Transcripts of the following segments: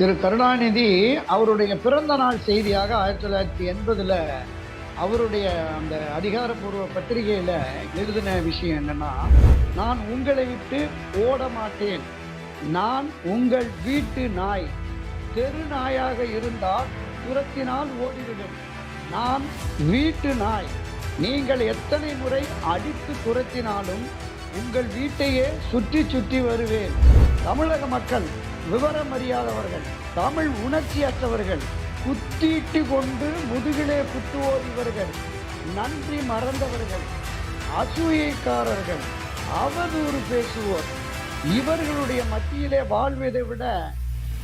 திரு கருணாநிதி அவருடைய பிறந்த நாள் செய்தியாக ஆயிரத்தி தொள்ளாயிரத்தி எண்பதில் அவருடைய அந்த அதிகாரப்பூர்வ பத்திரிகையில் எழுதின விஷயம் என்னென்னா நான் உங்களை விட்டு ஓட மாட்டேன். நான் உங்கள் வீட்டு நாய். தெரு நாயாக இருந்தால் துரத்தினால் ஓடிவிடும். நான் வீட்டு நாய். நீங்கள் எத்தனை முறை அடித்து துரத்தினாலும் உங்கள் வீட்டையே சுற்றி சுற்றி வருவேன். தமிழக மக்கள் விவரம் அறியாதவர்கள் தமிழ் உணர்ச்சியற்றவர்கள் குத்திட்டு கொண்டு முதுகிலே குத்துவோர் இவர்கள் நன்றி மறந்தவர்கள் அசூயைக்காரர்கள் அவதூறு பேசுவோர். இவர்களுடைய மத்தியிலே வாழ்வதை விட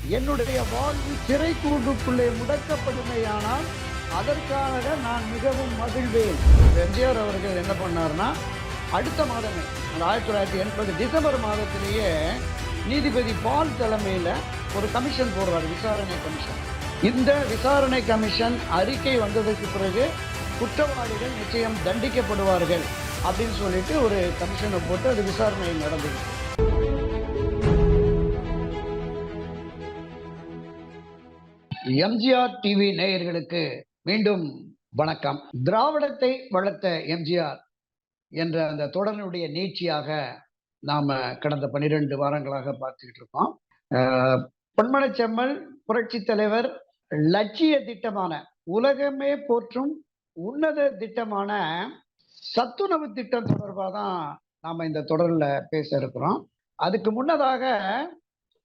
என்னுடைய வாழ்வு சிறை கூண்டுக்குள்ளே முடக்கப்படுமையானால் அதற்காக நான் மிகவும் மகிழ்வேன். எம்ஜிஆர் அவர்கள் என்ன பண்ணார்னா அடுத்த மாதமே ஆயிரத்தி தொள்ளாயிரத்தி எண்பது டிசம்பர் மாதத்திலேயே நீதிபதி பால் தலைமையில் ஒரு கமிஷன் போடுறாரு விசாரணை கமிஷன் இந்த விசாரணை கமிஷன் அறிக்கை வந்ததற்கு பிறகு குற்றவாளிகள் நிச்சயம் தண்டிக்கப்படுவார்கள் அப்படின்னு சொல்லிட்டு ஒரு கமிஷனை போட்டு அது விசாரணை நடந்தது. எம்ஜிஆர் டிவி நேயர்களுக்கு மீண்டும் வணக்கம். திராவிடத்தை வளர்த்த எம்ஜிஆர் என்ற அந்த தொடரினுடைய நீட்சியாக நாம கடந்த பன்னிரெண்டு வாரங்களாக பார்த்துக்கிட்டு இருக்கோம். அஹ், பொன்மனச்செம்மல் புரட்சி தலைவர் லட்சிய திட்டமான உலகமே போற்றும் உன்னத திட்டமான சத்துணவு திட்டம் தொடர்பாக தான் நாம இந்த தொடரில் பேச இருக்கிறோம். அதுக்கு முன்னதாக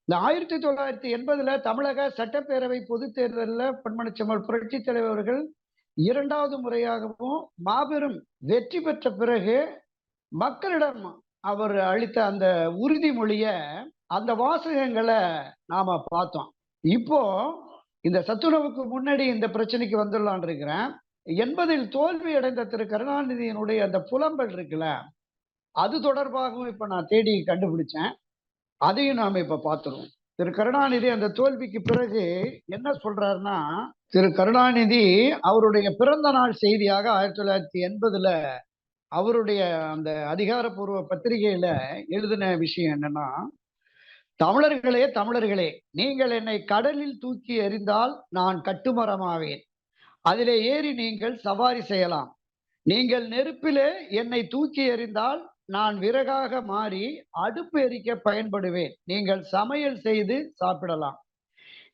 இந்த ஆயிரத்தி தொள்ளாயிரத்தி எண்பதுல தமிழக சட்டப்பேரவை பொதுத் தேர்தலில் பொன்மனச்செம்மல் புரட்சி தலைவர்கள் இரண்டாவது முறையாகவும் மாபெரும் வெற்றி பெற்ற பிறகு மக்களிடம் அவர் அளித்த அந்த உறுதிமொழிய அந்த வாசகங்களை நாம பார்த்தோம். இப்போ இந்த சத்துணவுக்கு முன்னாடி இந்த பிரச்சனைக்கு வந்துடலான் இருக்கிறேன். எண்பதில் தோல்வி அடைந்த திரு கருணாநிதியினுடைய அந்த புலம்பல் இருக்குல்ல அது தொடர்பாகவும் இப்ப நான் தேடி கண்டுபிடிச்சேன். அதையும் நாம இப்ப பார்த்துருவோம். திரு கருணாநிதி அந்த தோல்விக்கு பிறகு என்ன சொல்றாருன்னா திரு கருணாநிதி அவருடைய பிறந்த நாள் செய்தியாக ஆயிரத்தி தொள்ளாயிரத்தி எண்பதுல அவருடைய அந்த அதிகாரப்பூர்வ பத்திரிகையில எழுதின விஷயம் என்னன்னா தமிழர்களே தமிழர்களே நீங்கள் என்னை கடலில் தூக்கி எறிந்தால் நான் கட்டுமரமாவேன். அதிலே ஏறி நீங்கள் சவாரி செய்யலாம். நீங்கள் நெருப்பிலே என்னை தூக்கி எறிந்தால் நான் விறகாக மாறி அடுப்பு எரிக்க பயன்படுவேன். நீங்கள் சமையல் செய்து சாப்பிடலாம்.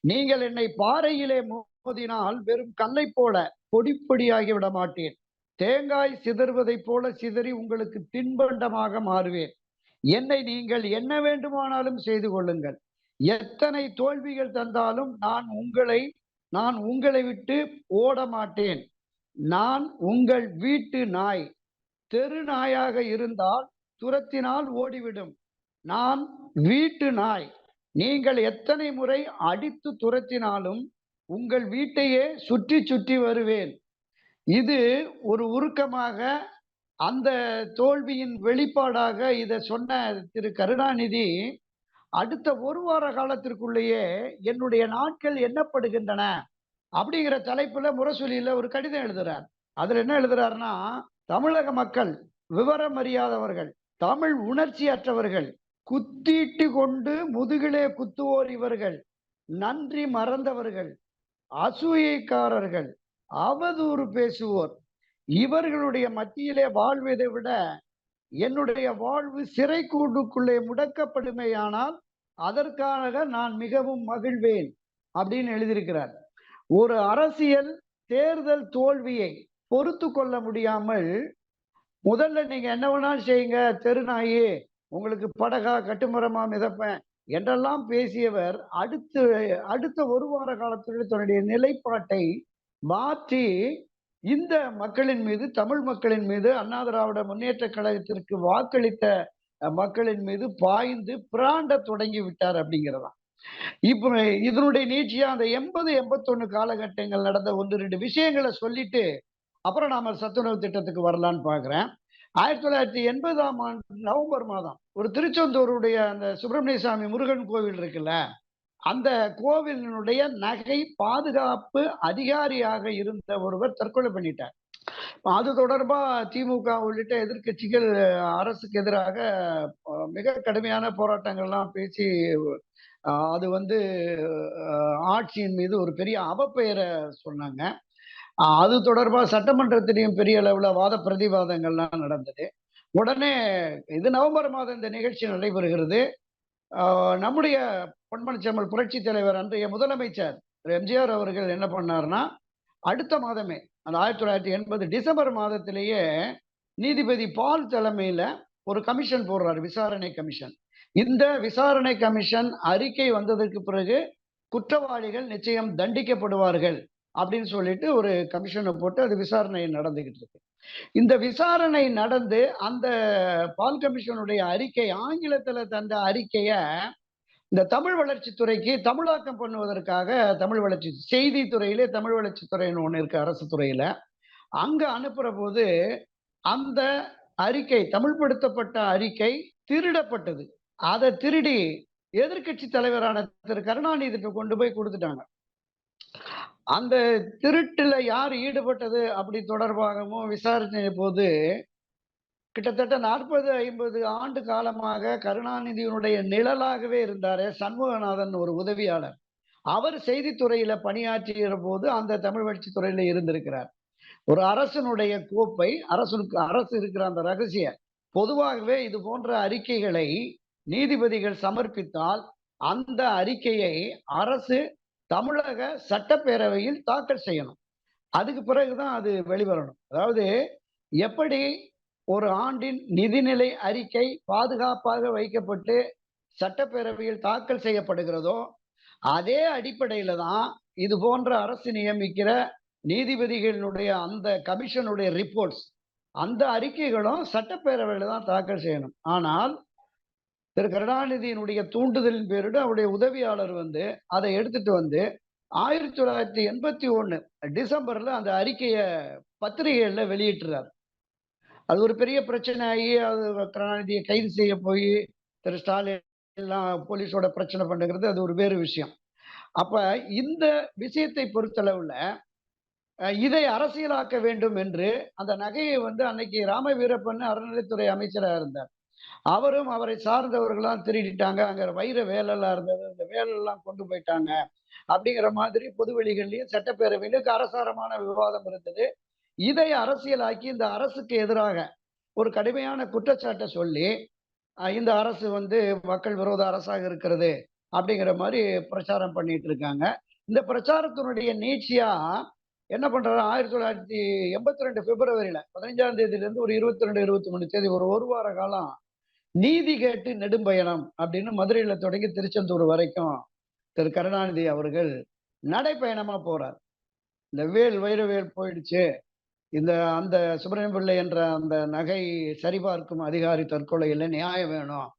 நீங்கள் என்னை பாறையிலே மோதினால் வெறும் கல்லை போல பொடி பொடியாகி விட மாட்டேன் தேங்காய் சிதறுவதைப் போல சிதறி உங்களுக்கு தின்பண்டமாக மாறுவேன். என்னை நீங்கள் என்ன வேண்டுமானாலும் செய்து கொள்ளுங்கள். எத்தனை தோல்விகள் தந்தாலும் நான் உங்களை நான் உங்களை விட்டு ஓட மாட்டேன். நான் உங்கள் வீட்டு நாய். தெரு நாயாக இருந்தால் துரத்தினால் ஓடிவிடும். நான் வீட்டு நாய். நீங்கள் எத்தனை முறை அடித்து துரத்தினாலும் உங்கள் வீட்டையே சுற்றி சுற்றி வருவேன். இது ஒரு உருக்கமாக அந்த தோல்வியின் வெளிப்பாடாக இதை சொன்ன திரு கருணாநிதி அடுத்த ஒரு வார காலத்திற்குள்ளேயே என்னுடைய நாட்கள் எண்ணப்படுகின்றன அப்படிங்கிற தலைப்புல முரசொலியில ஒரு கடிதம் எழுதுறார். அதுல என்ன எழுதுறாருன்னா தமிழக மக்கள் விவரம் அறியாதவர்கள் தமிழ் உணர்ச்சியற்றவர்கள் குத்திட்டு கொண்டு முதுகிலே குத்துவோர் இவர்கள் நன்றி மறந்தவர்கள் அசூயைக்காரர்கள் அவதூறு பேசுவோர். இவர்களுடைய மத்தியிலே வாழ்வதை விட என்னுடைய வாழ்வு சிறை கூண்டுக்குள்ளே முடக்கப்படுமையானால் அதற்காக நான் மிகவும் மகிழ்வேன் அப்படின்னு எழுதியிருக்கிறார். ஒரு அரசியல் தேர்தல் தோல்வியை பொறுத்து கொள்ள முடியாமல் முதல்ல நீங்க என்ன வேணாலும் செய்யுங்க தெருநாயி உங்களுக்கு படகா கட்டுமரமா மிதப்பேன் என்றெல்லாம் பேசியவர் அடுத்து அடுத்த ஒரு வார காலத்தில் தன்னுடைய நிலைப்பாட்டை மாற்றி இந்த மக்களின் மீது தமிழ் மக்களின் மீது அண்ணா திராவிட முன்னேற்ற கழகத்திற்கு வாக்களித்த மக்களின் மீது பாய்ந்து பிராண்ட தொடங்கி விட்டார் அப்படிங்கிறதா இப்போ இதனுடைய நீட்சியா அந்த எண்பது எண்பத்தொன்னு காலகட்டங்கள் நடந்த ஒன்று ரெண்டு விஷயங்களை சொல்லிட்டு அப்புறம் நாம சத்துணவு திட்டத்துக்கு வரலான்னு பாக்குறேன். ஆயிரத்தி தொள்ளாயிரத்தி எண்பதாம் ஆண்டு நவம்பர் மாதம் ஒரு திருச்செந்தூருடைய அந்த சுப்பிரமணிய சாமி முருகன் கோவில் இருக்குல்ல அந்த கோவிலினுடைய நகை பாதுகாப்பு அதிகாரியாக இருந்த ஒருவர் தற்கொலை பண்ணிட்டார். அது தொடர்பா திமுக உள்ளிட்ட எதிர்க்கட்சிகள் அரசுக்கு எதிராக மிக கடுமையான போராட்டங்கள்லாம் பேசி அது வந்து ஆட்சியின் மீது ஒரு பெரிய அவப்பெயரை சொன்னாங்க. அது தொடர்பா சட்டமன்றத்திலையும் பெரிய அளவுல வாத பிரதிவாதங்கள்லாம் நடந்தது. உடனே இது நவம்பர் மாதம் இந்த நிகழ்ச்சி நடைபெறுகிறது. நம்முடைய நம்முடைய பொன்மனச்செம்மல் புரட்சி தலைவர் அன்றைய முதலமைச்சர் எம்ஜிஆர் அவர்கள் என்ன பண்ணாருன்னா அடுத்த மாதமே அந்த ஆயிரத்தி தொள்ளாயிரத்தி எண்பது டிசம்பர் மாதத்திலேயே நீதிபதி பால் தலைமையில ஒரு கமிஷன் போடுறாரு விசாரணை கமிஷன். இந்த விசாரணை கமிஷன் அறிக்கை வந்ததற்கு பிறகு குற்றவாளிகள் நிச்சயம் தண்டிக்கப்படுவார்கள். அப்படின்னு சொல்லிட்டு ஒரு கமிஷனை போட்டு அது விசாரணை நடந்துகிட்டு இருக்கு. இந்த விசாரணை நடந்து அந்த பால் கமிஷனுடைய அறிக்கை ஆங்கிலத்துல தந்த அறிக்கைய இந்த தமிழ் வளர்ச்சித்துறைக்கு தமிழாக்கம் பண்ணுவதற்காக தமிழ் வளர்ச்சி செய்தி துறையிலே தமிழ் வளர்ச்சித்துறைன்னு ஒன்று இருக்கு அரசு துறையில. அங்க அனுப்புற போது அந்த அறிக்கை தமிழ்படுத்தப்பட்ட அறிக்கை திருடப்பட்டது. அதை திருடி எதிர்க்கட்சி தலைவரான திரு கருணாநிதிக்கு கொண்டு போய் கொடுத்துட்டாங்க. அந்த திருட்டுல யார் ஈடுபட்டது அப்படி தொடர்பாகவும் விசாரித்த போது கிட்டத்தட்ட நாற்பது ஐம்பது ஆண்டு காலமாக கருணாநிதியினுடைய நிழலாகவே இருந்தார் சண்முகநாதன் ஒரு உதவியாளர். அவர் செய்தித்துறையில பணியாற்றுகிற போது அந்த தமிழ் வளர்ச்சி துறையில இருந்திருக்கிறார். ஒரு அரசனுடைய கோப்பை அரசனுக்கு அரசு இருக்கிற அந்த ரகசிய பொதுவாகவே இது போன்ற அறிக்கைகளை நீதிபதிகள் சமர்ப்பித்தால் அந்த அறிக்கையை அரசு தமிழக சட்டப்பேரவையில் தாக்கல் செய்யணும். அதுக்கு பிறகுதான் அது வெளிவரணும். அதாவது எப்படி ஒரு ஆண்டின் நிதிநிலை அறிக்கை பாதுகாப்பாக வைக்கப்பட்டு சட்டப்பேரவையில் தாக்கல் செய்யப்படுகிறதோ அதே அடிப்படையில தான் இது போன்ற அரசு நியமிக்கிற நீதிபதிகளுடைய அந்த கமிஷனுடைய ரிப்போர்ட்ஸ் அந்த அறிக்கைகளும் சட்டப்பேரவையில் தான் தாக்கல் செய்யணும். ஆனால் திரு கருணாநிதியினுடைய தூண்டுதலின் பேரிட்டு அவருடைய உதவியாளர் வந்து அதை எடுத்துட்டு வந்து ஆயிரத்தி தொள்ளாயிரத்தி எண்பத்தி ஒன்று டிசம்பர்ல அந்த அறிக்கையை பத்திரிகைகள்ல வெளியிட்டுறார். அது ஒரு பெரிய பிரச்சனை ஆகி அது கருணாநிதியை கைது செய்ய போய் திரு ஸ்டாலின் எல்லாம் போலீஸோட பிரச்சனை பண்ணுங்கிறது அது ஒரு வேறு விஷயம். அப்ப இந்த விஷயத்தை பொறுத்தளவுல இதை அரசியலாக்க வேண்டும் என்று அந்த நகையை வந்து அன்னைக்கு ராம வீரப்பன் அறநிலைத்துறை அமைச்சராக இருந்தார். அவரும் அவரை சார்ந்தவர்களாம் திருடிட்டாங்க. அங்க வைர வேலைலாம் இருந்தது. அந்த வேலையெல்லாம் கொண்டு போயிட்டாங்க. அப்படிங்கிற மாதிரி பொதுவெளிகள்லயும் சட்டப்பேரவையிலும் அரசாரமான விவாதம் இருந்தது. இதை அரசியலாக்கி இந்த அரசுக்கு எதிராக ஒரு கடுமையான குற்றச்சாட்டை சொல்லி இந்த அரசு வந்து மக்கள் விரோத அரசாக இருக்கிறது அப்படிங்கிற மாதிரி பிரச்சாரம் பண்ணிட்டு இருக்காங்க. இந்த பிரச்சாரத்தினுடைய நீட்சியா என்ன பண்றாரு? ஆயிரத்தி தொள்ளாயிரத்தி எண்பத்தி ரெண்டு பிப்ரவரியில பதினஞ்சாம் தேதியில இருந்து ஒரு இருபத்தி ரெண்டு இருபத்தி மூணு தேதி ஒரு ஒரு வார காலம் நீதி கேட்டு நெடும்பயணம் அப்படின்னு மதுரையில தொடங்கி திருச்செந்தூர் வரைக்கும் திரு கருணாநிதி அவர்கள் நடைப்பயணமா போறார். இந்த வேல் வைரவேல் போயிடுச்சு. இந்த அந்த சுப்பிரமணிய பிள்ளை என்ற அந்த நகை சரிபார்க்கும் அதிகாரி தற்கொலையில நியாயம் வேணும்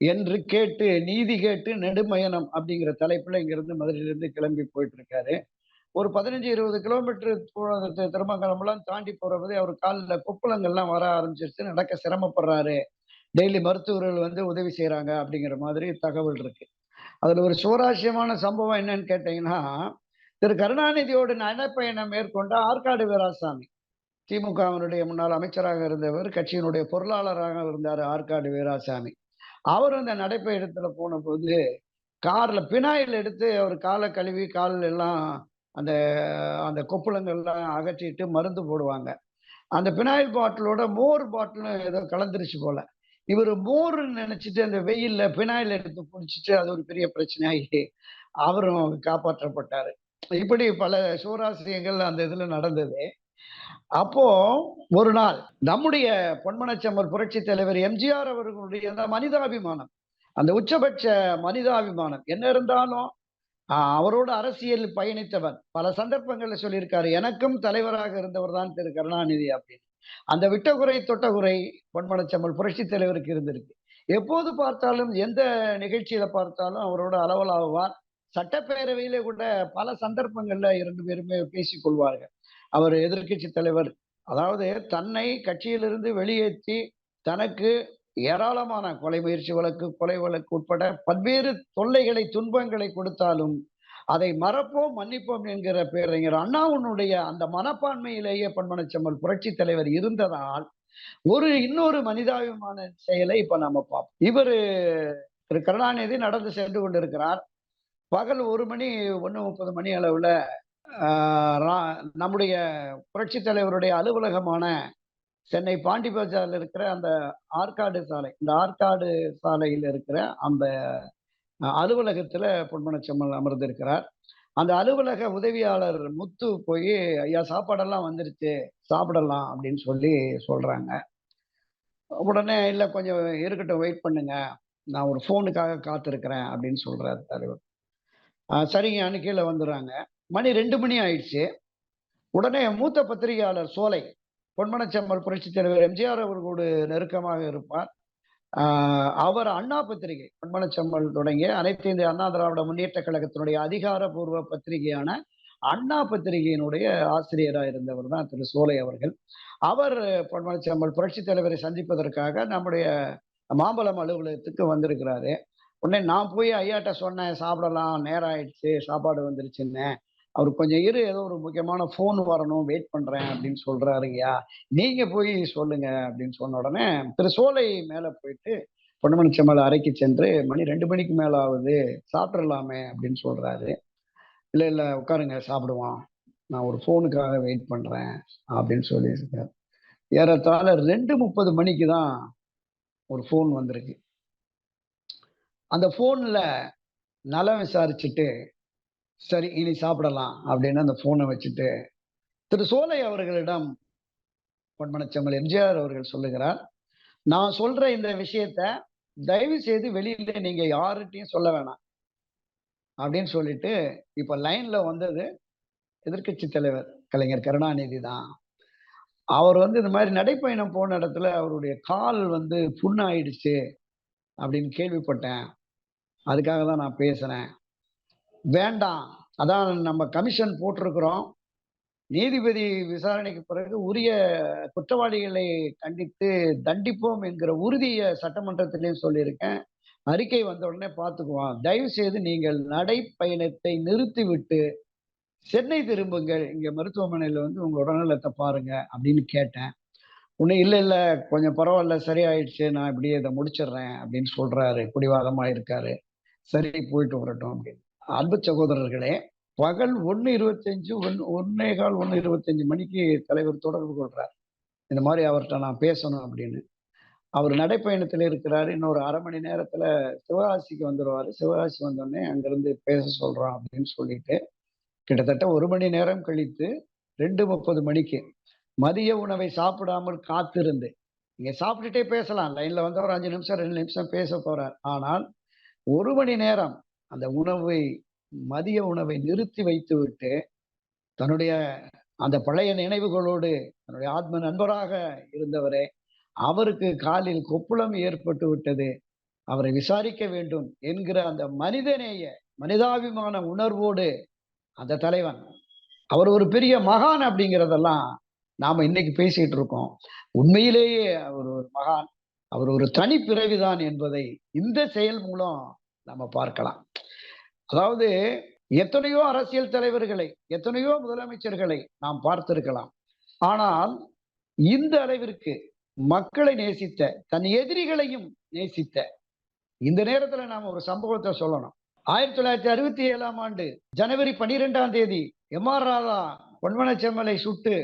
என்று கேட்டு நீதி கேட்டு நெடுமயணம் அப்படிங்கிற தலைப்புல இங்கிருந்து மதுரையிலிருந்து கிளம்பி போயிட்டு இருக்காரு ஒரு பதினஞ்சு இருபது கிலோமீட்டர் திருமங்கலம்லாம் தாண்டி போறபோது அவர் காலில் கொப்பளங்கள்லாம் வர ஆரம்பிச்சிருச்சு. நடக்க சிரமப்படுறாரு. டெய்லி மருத்துவர்கள் வந்து உதவி செய்கிறாங்க அப்படிங்கிற மாதிரி தகவல் இருக்கு. அதில் ஒரு சுவராசியமான சம்பவம் என்னன்னு கேட்டீங்கன்னா திரு கருணாநிதியோடு நடைப்பயணம் மேற்கொண்ட ஆற்காடு வீராசாமி. திமுகவினுடைய முன்னாள் அமைச்சராக இருந்தவர் கட்சியினுடைய பொருளாளராக இருந்தார் ஆற்காடு வீராசாமி. அவர் அந்த நடைப்பயணத்தில் போன போது பினாயில் எடுத்து அவர் காலை கழுவி கால் எல்லாம் அந்த அந்த கொப்புளங்கள்லாம் அகற்றிட்டு மருந்து போடுவாங்க. அந்த பினாயில் பாட்டிலோட மோர் பாட்டிலும் ஏதோ கலந்துருச்சு போல. இவர் மோர்னு நினைச்சிட்டு அந்த வெயில்ல பினாயில் எடுத்து குடிச்சிட்டு அது ஒரு பெரிய பிரச்சனையாகி அவரும் காப்பாற்றப்பட்டாரு. இப்படி பல சூராசிரியங்கள் அந்த இதுல நடந்தது. அப்போ ஒரு நாள் நம்முடைய பொன்மனச்சம்மர் புரட்சி தலைவர் எம்ஜிஆர் அவர்களுடைய அந்த மனிதாபிமானம் அந்த உச்சபட்ச மனிதாபிமானம் என்ன இருந்தாலும் அவரோட அரசியல் பயணித்தவர். பல சந்தர்ப்பங்கள்ல சொல்லியிருக்காரு எனக்கும் தலைவராக இருந்தவர் தான் திரு கருணாநிதி அப்படின்னு. அந்த விட்டகுறை தொட்டகுறை பொன்மனச்செம்மல் புரட்சி தலைவருக்கு இருந்திருக்கு. எப்போது பார்த்தாலும் எந்த நிகழ்ச்சியில பார்த்தாலும் அவரோட அளவலாகுவார் சட்டப்பேரவையில கூட பல சந்தர்ப்பங்கள்ல இரண்டு பேருமே பேசிக் கொள்வார்கள். அவர் எதிர்க்கட்சி தலைவர். அதாவது தன்னை கட்சியிலிருந்து வெளியேற்றி தனக்கு ஏராளமான கொலை முயற்சி வழக்கு கொலை வழக்கு உட்பட பல்வேறு தொல்லைகளை துன்பங்களை கொடுத்தாலும் அதை மறப்போம் மன்னிப்போம் என்கிற பேரறிஞர் அண்ணாவுனுடைய அந்த மனப்பான்மையிலேயே பன்மனச்செம்மல் புரட்சி தலைவர் இருந்ததால் ஒரு இன்னொரு மனிதாபிமான செயலை இப்ப நாம பார்ப்போம். இவரு திரு கருணாநிதி நடந்து சென்று கொண்டிருக்கிறார். பகல் ஒரு மணி ஒன்று முப்பது மணி அளவுல நம்முடைய புரட்சி தலைவருடைய அலுவலகமான சென்னை பாண்டிபஜாரில் இருக்கிற அந்த ஆற்காடு சாலை இந்த ஆற்காடு சாலையில் இருக்கிற அந்த அலுவலகத்தில் பொன்மனச்செம்மல் அமர்ந்திருக்கிறார். அந்த அலுவலக உதவியாளர் முத்து போய் ஐயா சாப்பாடெல்லாம் வந்துருச்சு சாப்பிடலாம் அப்படின்னு சொல்லி சொல்கிறாங்க உடனே இல்லை கொஞ்சம் இருக்கட்டும் வெயிட் பண்ணுங்க. நான் ஒரு ஃபோனுக்காக காத்திருக்கிறேன் அப்படின்னு சொல்கிறார் தலைவர். சரிங்க சரிங்கன்னு கீழே வந்துடுறாங்க. மணி ரெண்டு மணி ஆயிடுச்சு. உடனே மூத்த பத்திரிகையாளர் சோலை பொன்மனச்செம்மல் புரட்சித் தலைவர் எம்ஜிஆர் அவர்களோடு நெருக்கமாக இருப்பார். அவர் அண்ணா பத்திரிகை பொன்மனச்செம்மல் தொடங்கிய அனைத்து இந்திய அண்ணா திராவிட முன்னேற்ற கழகத்தினுடைய அதிகாரப்பூர்வ பத்திரிகையான அண்ணா பத்திரிகையினுடைய ஆசிரியராக இருந்தவர் தான் திரு சோலை அவர்கள். அவர் பொன்மனச்செம்மல் புரட்சி தலைவரை சந்திப்பதற்காக நம்முடைய மாம்பழம் அலுவலகத்துக்கு வந்திருக்கிறாரு. உடனே நான் போய் ஐயாட்ட சொன்னேன் சாப்பிடலாம் நேரம் ஆயிடுச்சு சாப்பாடு வந்துருச்சுன்னு அவர் கொஞ்சம் இரு ஏதோ ஒரு முக்கியமான ஃபோன் வரணும் வெயிட் பண்ணுறேன் அப்படின்னு சொல்கிறாருங்கய்யா நீங்கள் போய் சொல்லுங்க அப்படின்னு சொன்ன உடனே திரு சோலை மேலே போயிட்டு பொன்மனச்செம்மல் அறைக்கு சென்று மணி ரெண்டு மணிக்கு மேலே ஆகுது சாப்பிட்றலாமே அப்படின்னு சொல்கிறாரு இல்லை இல்லை உட்காருங்க சாப்பிடுவோம். நான் ஒரு ஃபோனுக்காக வெயிட் பண்ணுறேன் அப்படின்னு சொல்லியிருக்கார். ஏறத்தாழ ரெண்டு முப்பது மணிக்கு தான் ஒரு ஃபோன் வந்திருக்கு. அந்த ஃபோனில் நலம் விசாரிச்சுட்டு சரி இனி சாப்பிடலாம் அப்படின்னு அந்த ஃபோனை வச்சுட்டு திரு சோலை அவர்களிடம் பொன்மனச்செம்மல் எம்ஜிஆர் அவர்கள் சொல்லுகிறார் நான் சொல்ற இந்த விஷயத்த தயவு செய்து வெளியில நீங்க யார்கிட்டயும் சொல்ல வேணாம் அப்படின்னு சொல்லிட்டு இப்ப லைன்ல வந்தது எதிர்க்கட்சி தலைவர் கலைஞர் கருணாநிதி தான். அவர் வந்து இந்த மாதிரி நடைப்பயணம் போன இடத்துல அவருடைய கால் வந்து புண்ணாயிடுச்சு அப்படின்னு கேள்விப்பட்டேன். அதுக்காக தான் நான் பேசுறேன். வேண்டாம். அதான் நம்ம கமிஷன் போட்டிருக்கிறோம். நீதிபதி விசாரணைக்கு பிறகு உரிய குற்றவாளிகளை கண்டித்து தண்டிப்போம் என்கிற உறுதியை சட்டமன்றத்திலையும் சொல்லியிருக்கேன். அறிக்கை வந்த உடனே பார்த்துக்குவோம். தயவு செய்து நீங்கள் நடைப்பயணத்தை நிறுத்திவிட்டு சென்னை திரும்புங்கள். இங்கே மருத்துவமனையில் வந்து உங்கள் உடல்நலத்தை பாருங்க அப்படின்னு கேட்டேன். உன்னை இல்லை இல்லை கொஞ்சம் பரவாயில்ல சரியாயிடுச்சு நான் இப்படியே இதை முடிச்சிடுறேன் அப்படின்னு சொல்கிறாரு குடிவாதமாக இருக்காரு. சரி போயிட்டு வரட்டும் அப்படின்னு. அன்பு சகோதரர்களே பகல் ஒன்று இருபத்தஞ்சு ஒன் ஒன்னே கால் ஒன்று இருபத்தஞ்சு மணிக்கு தலைவர் தொடர்பு கொள்றார். இந்த மாதிரி அவர்கிட்ட நான் பேசணும் அப்படின்னு. அவர் நடைப்பயணத்தில் இருக்கிறாரு. இன்னொரு அரை மணி நேரத்துல சிவகாசிக்கு வந்துடுவாரு சிவகாசி வந்தோடனே அங்கிருந்து பேச சொல்றோம் அப்படின்னு சொல்லிட்டு கிட்டத்தட்ட ஒரு மணி நேரம் கழித்து ரெண்டு முப்பது மணிக்கு மதிய உணவை சாப்பிடாமல் காத்திருந்து இங்கே சாப்பிட்டுட்டே பேசலாம். லைனில் வந்து ஒரு அஞ்சு நிமிஷம் ரெண்டு நிமிஷம் பேச போகிறார் ஆனால் ஒரு மணி நேரம் அந்த உணவை மதிய உணவை நிறுத்தி வைத்துவிட்டு தன்னுடைய அந்த பழைய நினைவுகளோடு தன்னுடைய ஆத்ம நண்பராக இருந்தவரே அவருக்கு காலில் கொப்புளம் ஏற்பட்டு விட்டது. அவரை விசாரிக்க வேண்டும் என்கிற அந்த மனிதநேய மனிதாபிமான உணர்வோடு அந்த தலைவன் அவர் ஒரு பெரிய மகான் அப்படிங்கிறதெல்லாம் நாம இன்னைக்கு பேசிட்டு இருக்கோம். உண்மையிலேயே அவர் ஒரு மகான். அவர் ஒரு தனி பிறவிதான் என்பதை இந்த செயல் மூலம் நம்ம பார்க்கலாம். அதாவது எத்தனையோ அரசியல் தலைவர்களை எத்தனையோ முதலமைச்சர்களை நாம் பார்த்திருக்கலாம். ஆனால் இந்த அளவிற்கு மக்களை நேசித்த தன் எதிரிகளையும் நேசித்த இந்த நேரத்துல நாம ஒரு சம்பவத்தை சொல்லணும். ஆயிரத்தி தொள்ளாயிரத்தி அறுபத்தி ஏழாம் ஆண்டு ஜனவரி பனிரெண்டாம் தேதி எம் ஆர் ராதா பொன்மனச்செம்மலை சுட்டு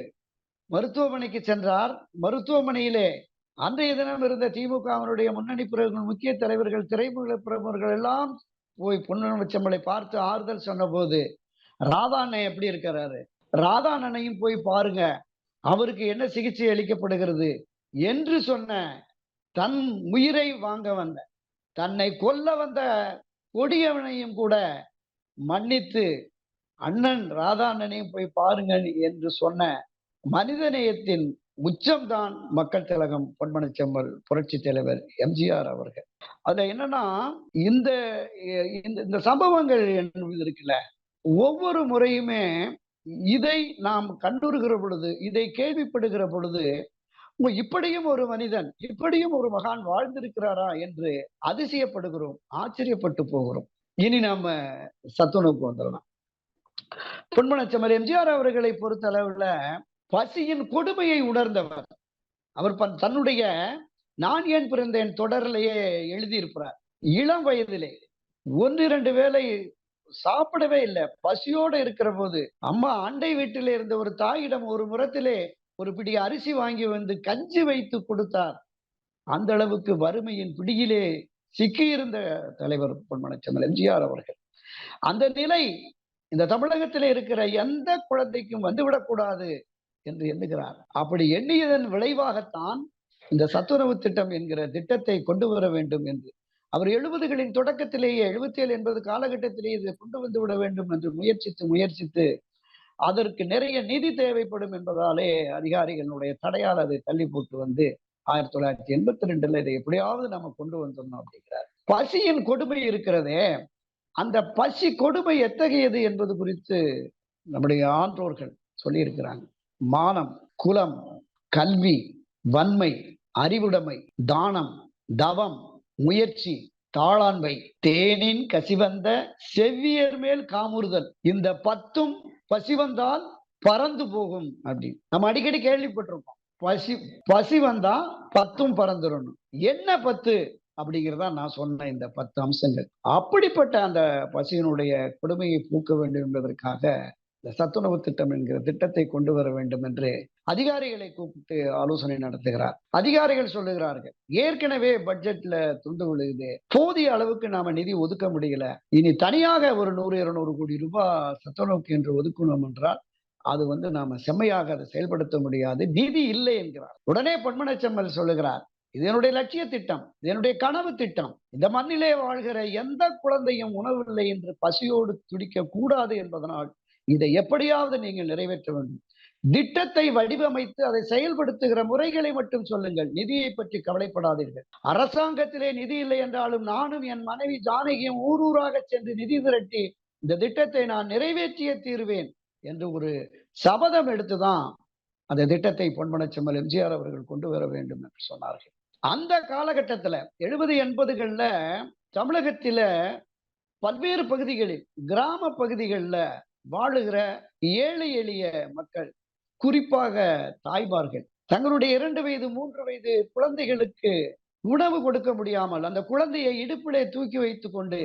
மருத்துவமனைக்கு சென்றார். மருத்துவமனையிலே அன்றைய தினம் இருந்த திமுகவினுடைய முன்னணி பிரிவுகள் முக்கிய தலைவர்கள் திரைமுக பிரமுகர்கள் எல்லாம் போய் பொன்மனச்செம்மலை பார்த்து ஆறுதல் சொன்னபோது ராதா அண்ணன் எப்படி இருக்கிறாரு? ராதா அண்ணனையும் போய் பாருங்க. அவருக்கு என்ன சிகிச்சை அளிக்கப்படுகிறது என்று சொன்ன தன் உயிரை வாங்க வந்த தன்னை கொல்ல வந்த கொடியவனையும் கூட மன்னித்து அண்ணன் ராதா அண்ணனையும் போய் பாருங்க என்று சொன்ன மனிதநேயத்தின் உச்சம்தான் மக்கள் திலகம் பொன்மனச்செம்மல் புரட்சி தலைவர் எம்ஜிஆர் அவர்கள். அதுல என்னன்னா இந்த இந்த- இந்த சம்பவங்கள் என்பது இருக்குல்ல ஒவ்வொரு முறையுமே இதை நாம் கண்டுறுகிற பொழுது இதை கேள்விப்படுகிற பொழுது இப்படியும் ஒரு மனிதன் இப்படியும் ஒரு மகான் வாழ்ந்திருக்கிறாரா? என்று அதிசயப்படுகிறோம் ஆச்சரியப்பட்டு போகிறோம். இனி நாம சத்துணவுக்கு வந்துடலாம். பொன்மனச்சமர் எம்ஜிஆர் அவர்களை பொறுத்த அளவுல பசியின் கொடுமையை உணர்ந்தவர். அவர் பன்- தன்னுடைய நான் ஏன் பிறந்தேன் தொடரிலேயே எழுதியிருக்கிறார். இளம் வயதிலே ஒன்று இரண்டு வேளை சாப்பிடவே இல்லை. பசியோட இருக்கிற போது அம்மா அண்டை வீட்டிலே இருந்த ஒரு தாயிடம் ஒரு முறத்திலே ஒரு பிடி அரிசி வாங்கி வந்து கஞ்சி வைத்து கொடுத்தார். அந்த அளவுக்கு வறுமையின் பிடியிலே சிக்கியிருந்த தலைவர் பொன்மனச்செம்மல் எம்ஜிஆர் அவர்கள். அந்த நிலை இந்த தமிழகத்தில் இருக்கிற எந்த குழந்தைக்கும் வந்துவிடக்கூடாது. என்று எண்ணுகிறார். அப்படி எண்ணியதன் விளைவாகத்தான் இந்த சத்துணவு திட்டம் என்கிற திட்டத்தை கொண்டு வர வேண்டும் என்று. அவர் எழுபதுகளின் தொடக்கத்திலேயே எழுபத்தி ஏழு என்பது காலகட்டத்திலேயே இதை கொண்டு வந்து விட வேண்டும் என்று முயற்சித்து முயற்சித்து அதற்கு நிறைய நிதி தேவைப்படும் என்பதாலே அதிகாரிகளுடைய தடையால் அதை தள்ளி போட்டு வந்து ஆயிரத்தி தொள்ளாயிரத்தி எண்பத்தி ரெண்டுல இதை எப்படியாவது நம்ம கொண்டு வந்துடணும் அப்படிங்கிறார். பசியின் கொடுமை இருக்கிறதே. அந்த பசி கொடுமை எத்தகையது என்பது குறித்து நம்முடைய ஆன்றோர்கள் சொல்லியிருக்கிறாங்க. மானம் குலம் கல்வி வன்மை அறிவுடைமை தானம் தவம் முயற்சி தாளாண்மை தேனின் கசிவந்த செவ்வியர் மேல் காமுறுதல். இந்த பத்தும் பசி வந்தால் பறந்து போகும் அப்படின்னு. நம்ம அடிக்கடி கேள்விப்பட்டிருக்கோம் பசி பசி வந்தா பத்தும் பறந்துடணும். என்ன பத்து அப்படிங்கிறதா நான் சொன்ன இந்த பத்து அம்சங்கள். அப்படிப்பட்ட அந்த பசியினுடைய கொடுமையை பூக்க வேண்டும் என்பதற்காக இந்த சத்துணவு திட்டம் என்கிற திட்டத்தை கொண்டு வர வேண்டும் என்று அதிகாரிகளை கூப்பிட்டு ஆலோசனை நடத்துகிறார். அதிகாரிகள் சொல்லுகிறார்கள் ஏற்கனவே பட்ஜெட்ல துண்டு விழுகுது. போதிய அளவுக்கு நாம நிதி ஒதுக்க முடியல. இனி தனியாக ஒரு நூறு இருநூறு கோடி ரூபாய் சத்துணவுக்கு என்று ஒதுக்கணும் என்றால் அது வந்து நாம செம்மையாக அதை செயல்படுத்த முடியாது. நிதி இல்லை என்கிறார். உடனே பொன்மனச்செம்மல் சொல்லுகிறார் இது என்னுடைய லட்சிய திட்டம் இது என்னுடைய கனவு திட்டம். இந்த மண்ணிலே வாழ்கிற எந்த குழந்தையும் உணவில்லை என்று பசியோடு துடிக்க கூடாது என்பதனால் இதை எப்படியாவது நீங்கள் நிறைவேற்ற வேண்டும். திட்டத்தை வடிவமைத்து அதை செயல்படுத்துகிற முறைகளை மட்டும் சொல்லுங்கள். நிதியை பற்றி கவலைப்படாதீர்கள். அரசாங்கத்திலே நிதி இல்லை என்றாலும் நானும் என் மனைவி ஜானகியும் ஊர் ஊராக சென்று நிதி திரட்டி இந்த திட்டத்தை நான் நிறைவேற்றிய தீர்வேன் என்று ஒரு சபதம் எடுத்துதான் அந்த திட்டத்தை பொன்மனச்செம்மல் எம்ஜிஆர் அவர்கள் கொண்டு வர வேண்டும் என்று சொன்னார்கள். அந்த காலகட்டத்துல எழுபது எண்பதுகள்ல தமிழகத்தில பல்வேறு பகுதிகளில் கிராம பகுதிகளில் வாழுகிற ஏழை எளிய மக்கள் குறிப்பாக தாய்மார்கள் தங்களுடைய இரண்டு வயது மூன்று வயது குழந்தைகளுக்கு உணவு கொடுக்க முடியாமல் அந்த குழந்தையை இடுப்பிலே தூக்கி வைத்து கொண்டு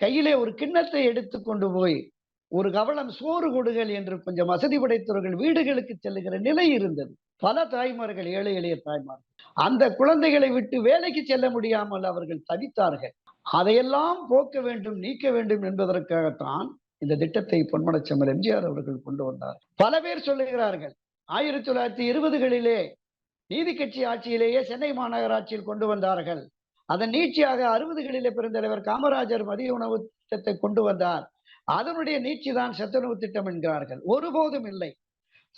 கையிலே ஒரு கிண்ணத்தை எடுத்து கொண்டு போய் ஒரு கவலம் சோறு கொடுகள் என்று கொஞ்சம் வசதி படைத்தவர்கள் வீடுகளுக்கு செல்லுகிற நிலை இருந்தது. பல தாய்மார்கள் ஏழை எளிய தாய்மார்கள் அந்த குழந்தைகளை விட்டு வேலைக்கு செல்ல முடியாமல் அவர்கள் தவித்தார்கள். அதையெல்லாம் போக்க வேண்டும் நீக்க வேண்டும் என்பதற்காகத்தான் இந்த திட்டத்தை பொன்மனச்செம்மல் எம்ஜிஆர் அவர்கள் கொண்டு வந்தார். பல பேர் சொல்லுகிறார்கள் ஆயிரத்தி தொள்ளாயிரத்தி இருபதுகளிலே நீதி கட்சி ஆட்சியிலேயே சென்னை மாநகராட்சியில் கொண்டு வந்தார்கள். அதன் நீட்சியாக அறுபதுகளிலே பெருந்தலைவர் காமராஜர் மதிய உணவு திட்டத்தை கொண்டு வந்தார். அதனுடைய நீட்சி தான் சத்துணவு திட்டம் என்கிறார்கள். ஒருபோதும் இல்லை.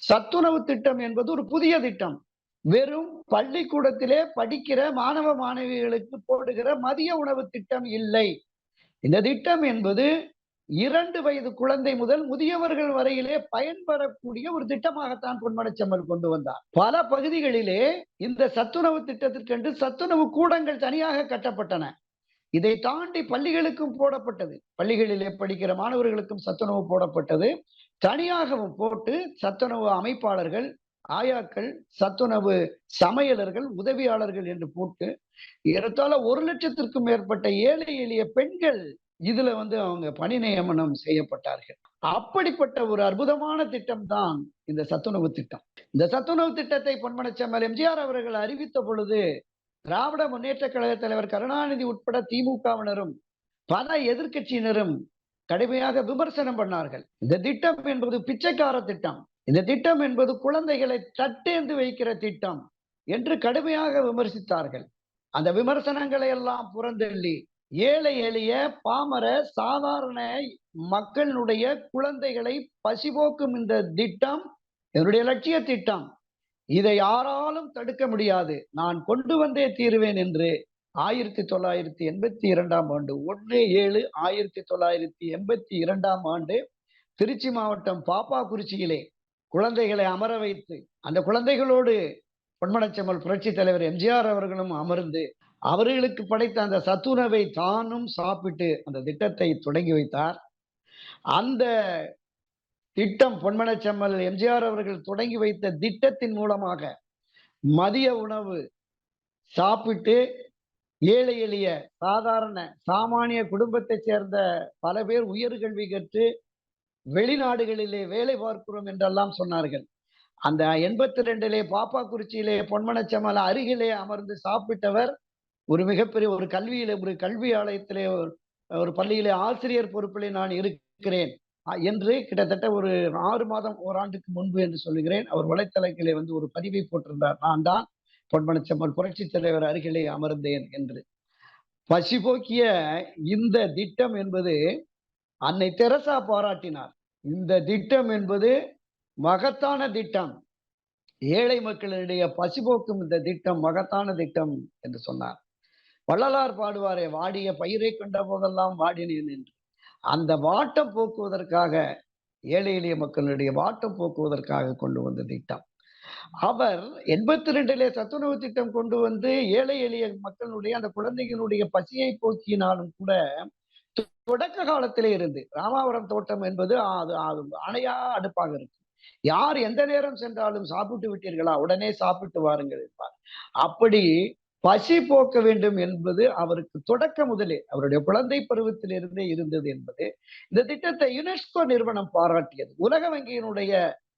சத்துணவு திட்டம் என்பது ஒரு புதிய திட்டம். வெறும் பள்ளிக்கூடத்திலே படிக்கிற மாணவ மாணவிகளுக்கு போடுகிற மதிய உணவு திட்டம் இல்லை. இந்த திட்டம் என்பது இரண்டு வயது குழந்தை முதல் முதியவர்கள் வரையிலே பயன்பெறக்கூடிய ஒரு திட்டமாகத்தான் பொன்மனச்செம்மல் கொண்டு வந்தார். பல பகுதிகளிலே இந்த சத்துணவு திட்டத்திற்கென்று சத்துணவு கூடங்கள் தனியாக கட்டப்பட்டன. இதை தாண்டி பள்ளிகளுக்கும் போடப்பட்டது. பள்ளிகளிலே படிக்கிற மாணவர்களுக்கும் சத்துணவு போடப்பட்டது. தனியாகவும் போட்டு சத்துணவு அமைப்பாளர்கள் ஆயாக்கள் சத்துணவு சமையலர்கள் உதவியாளர்கள் என்று போட்டு ஏறத்தாழ ஒரு லட்சத்திற்கும் மேற்பட்ட ஏழை எளிய பெண்கள் இதுல வந்து அவங்க பணி நியமனம் செய்யப்பட்டார்கள். அப்படிப்பட்ட ஒரு அற்புதமான திட்டம் தான் இந்த சத்துணவு திட்டம். இந்த சத்துணவு திட்டத்தை பொன்மனச்செம்மல் எம்ஜிஆர் அவர்கள் அறிவித்த பொழுது திராவிட முன்னேற்ற கழக தலைவர் கருணாநிதி உட்பட திமுகவினரும் பல எதிர்கட்சியினரும் கடுமையாக விமர்சனம் பண்ணார்கள். இந்த திட்டம் என்பது பிச்சைக்கார திட்டம். இந்த திட்டம் என்பது குழந்தைகளை தட்டேந்து வைக்கிற திட்டம் என்று கடுமையாக விமர்சித்தார்கள். அந்த விமர்சனங்களை எல்லாம் புறந்தள்ளி ஏழை எளிய பாமர சாதாரண மக்களுடைய குழந்தைகளை பசிபோக்கும் இந்த திட்டம் என்னுடைய லட்சிய திட்டம். இதை யாராலும் தடுக்க முடியாது. நான் கொண்டு வந்தே தீருவேன் என்று ஆயிரத்தி தொள்ளாயிரத்தி எண்பத்தி இரண்டாம் ஆண்டு ஒன்று ஏழு ஆயிரத்தி தொள்ளாயிரத்தி எண்பத்தி இரண்டாம் ஆண்டு திருச்சி மாவட்டம் பாப்பாக்குறிச்சியிலே குழந்தைகளை அமர வைத்து அந்த குழந்தைகளோடு பொன்மனச்செம்மல் புரட்சி தலைவர் எம்ஜிஆர் அவர்களும் அமர்ந்து அவர்களுக்கு படைத்த அந்த சத்துணவை தானும் சாப்பிட்டு அந்த திட்டத்தை தொடங்கி வைத்தார். அந்த திட்டம் பொன்மனச்செம்மல் எம்ஜிஆர் அவர்கள் தொடங்கி வைத்த திட்டத்தின் மூலமாக மதிய உணவு சாப்பிட்டு ஏழை எளிய சாதாரண சாமானிய குடும்பத்தைச் சேர்ந்த பல பேர் உயர்கல்வி கற்று வெளிநாடுகளிலே வேலை பார்க்கிறோம் என்றெல்லாம் சொன்னார்கள். அந்த எண்பத்தி ரெண்டிலே பாப்பாக்குறிச்சியிலே பொன்மனச்சமல அருகிலே அமர்ந்து சாப்பிட்டவர் ஒரு மிகப்பெரிய ஒரு கல்வியில ஒரு கல்வி ஆலயத்திலே ஒரு ஒரு பள்ளியிலே ஆசிரியர் பொறுப்பிலே நான் இருக்கிறேன் என்று கிட்டத்தட்ட ஒரு ஆறு மாதம் ஓராண்டுக்கு முன்பு என்று சொல்லுகிறேன். அவர் வலைத்தளத்திலே வந்து ஒரு பதிவை போட்டிருந்தார். நான் தான் பொன்மனச்சம்மல் புரட்சி தலைவர் அருகிலே அமர்ந்தேன் என்று. பசி போக்கிய இந்த திட்டம் என்பது அன்னை தெரசா பாராட்டினார். இந்த திட்டம் என்பது மகத்தான திட்டம். ஏழை மக்களிடையே பசி போக்கும் இந்த திட்டம் மகத்தான திட்டம் என்று சொன்னார். வள்ளலார் பாடுவாரே வாடிய பயிரை கண்ட போதெல்லாம் வாடினேன் என்று. அந்த வாட்டம் போக்குவதற்காக ஏழை எளிய மக்களுடைய வாட்டம் போக்குவதற்காக கொண்டு வந்த திட்டம். அவர் எண்பத்தி ரெண்டிலே சத்துணவு திட்டம் கொண்டு வந்து ஏழை எளிய மக்களுடைய அந்த குழந்தைகளுடைய பசியை போக்கினாலும் கூட தொடக்க காலத்திலே இருந்து ராமாவரம் தோட்டம் என்பது அது அணையா அடுப்பாக இருக்கும். யார் எந்த நேரம் சென்றாலும் சாப்பிட்டு விட்டீர்களா? உடனே சாப்பிட்டு வாருங்கள் என்பார். அப்படி பசி போக்க வேண்டும் என்பது அவருக்கு தொடக்க முதலே. அவருடைய குழந்தை பருவத்திலிருந்தே இருந்தது என்பது இந்த திட்டத்தை யுனெஸ்கோ நிறுவனம் பாராட்டியது. உலக வங்கியினுடைய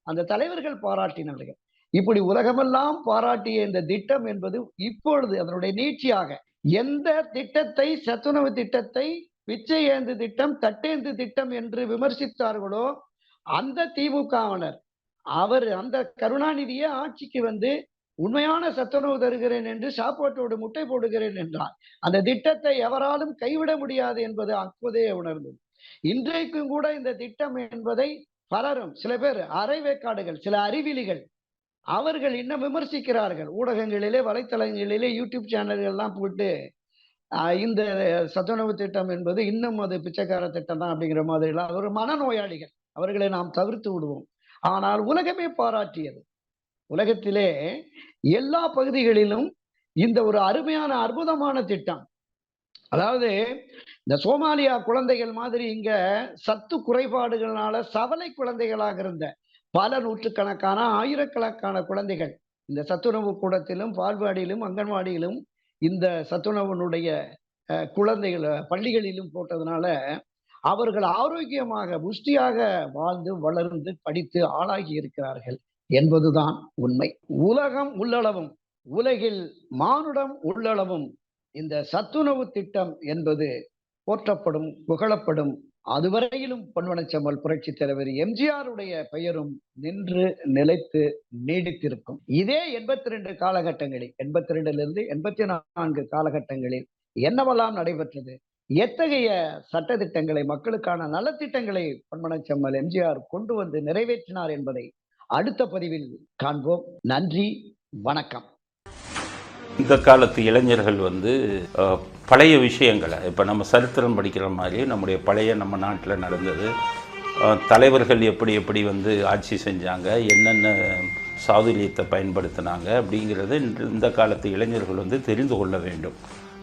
அந்த தலைவர்கள் பாராட்டினார்கள். இப்படி உலகமெல்லாம் பாராட்டிய இந்த திட்டம் என்பது இப்பொழுது அதனுடைய நீட்சியாக எந்த திட்டத்தை சத்துணவு திட்டத்தை பிச்சை ஏந்து திட்டம் தட்டேந்து திட்டம் என்று விமர்சித்தார்களோ அந்த திமுகவினர் அவர் அந்த கருணாநிதியே ஆட்சிக்கு வந்து உண்மையான சத்துணவு தருகிறேன் என்று சாப்பாட்டோடு முட்டை போடுகிறேன் என்றார் அந்த திட்டத்தை எவராலும் கைவிட முடியாது என்பது அப்போதே உணர்ந்தது. இன்றைக்கும் கூட இந்த திட்டம் என்பதை பலரும் சில பேர் அரைவேக்காடுகள் சில அறிவிலிகள் அவர்கள் இன்னும் விமர்சிக்கிறார்கள். ஊடகங்களிலே வலைத்தளங்களிலே யூடியூப் சேனல்கள்லாம் போட்டு இந்த சத்துணவு திட்டம் என்பது இன்னும் அது பிச்சைக்கார திட்டம் தான் அப்படிங்கிற மாதிரிலாம். அது ஒரு மனநோயாளிகள். அவர்களை நாம் தவிர்த்து விடுவோம். ஆனால் உலகமே பாராட்டியது. உலகத்திலே எல்லா பகுதிகளிலும் இந்த ஒரு அருமையான அற்புதமான திட்டம். அதாவது இந்த சோமாலியா குழந்தைகள் மாதிரி இங்க சத்து குறைபாடுகளால சவலை குழந்தைகளாக இருந்த பல நூற்றுக்கணக்கான ஆயிரக்கணக்கான குழந்தைகள் இந்த சத்துணவு கூடத்திலும் பால்வாடியிலும் அங்கன்வாடியிலும் இந்த சத்துணவனுடைய அஹ், குழந்தைகள் பள்ளிகளிலும் போட்டதுனால அவர்கள் ஆரோக்கியமாக புஷ்டியாக வாழ்ந்து வளர்ந்து படித்து ஆளாகி இருக்கிறார்கள். என்பதுதான் உண்மை. உலகம் உள்ளளவும் உலகில் மானுடம் உள்ளளவும் இந்த சத்துணவு திட்டம் என்பது போற்றப்படும் புகழப்படும். அதுவரையிலும் பொன்வனச்சம்மல் புரட்சி தலைவர் எம்ஜிஆருடைய பெயரும் நின்று நிலைத்து நீடித்திருக்கும். இதே எண்பத்தி ரெண்டு காலகட்டங்களில் எண்பத்தி ரெண்டுல இருந்து எண்பத்தி நான்கு காலகட்டங்களில் என்னவெல்லாம் நடைபெற்றது? எத்தகைய சட்டதிட்டங்களை மக்களுக்கான நலத்திட்டங்களை பொன்மனச்செம்மல் எம்ஜிஆர் கொண்டு வந்து நிறைவேற்றினார் என்பதை அடுத்த பதிவில் காண்போம். நன்றி வணக்கம். இந்த காலத்து இளைஞர்கள் வந்து பழைய விஷயங்களை இப்போ நம்ம சரித்திரம் படிக்கிற மாதிரி நம்முடைய பழைய நம்ம நாட்டில் நடந்தது. தலைவர்கள் எப்படி எப்படி வந்து ஆட்சி செஞ்சாங்க என்னென்ன சாதுரியத்தை பயன்படுத்தினாங்க அப்படிங்கிறது இந்த காலத்து இளைஞர்கள் வந்து தெரிந்து கொள்ள வேண்டும்.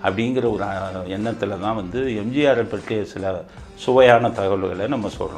அப்படிங்கிற ஒரு எண்ணத்தில் தான் வந்து எம்ஜிஆரை பற்றிய சில சுவையான தகவல்களை நம்ம சொல்கிறோம்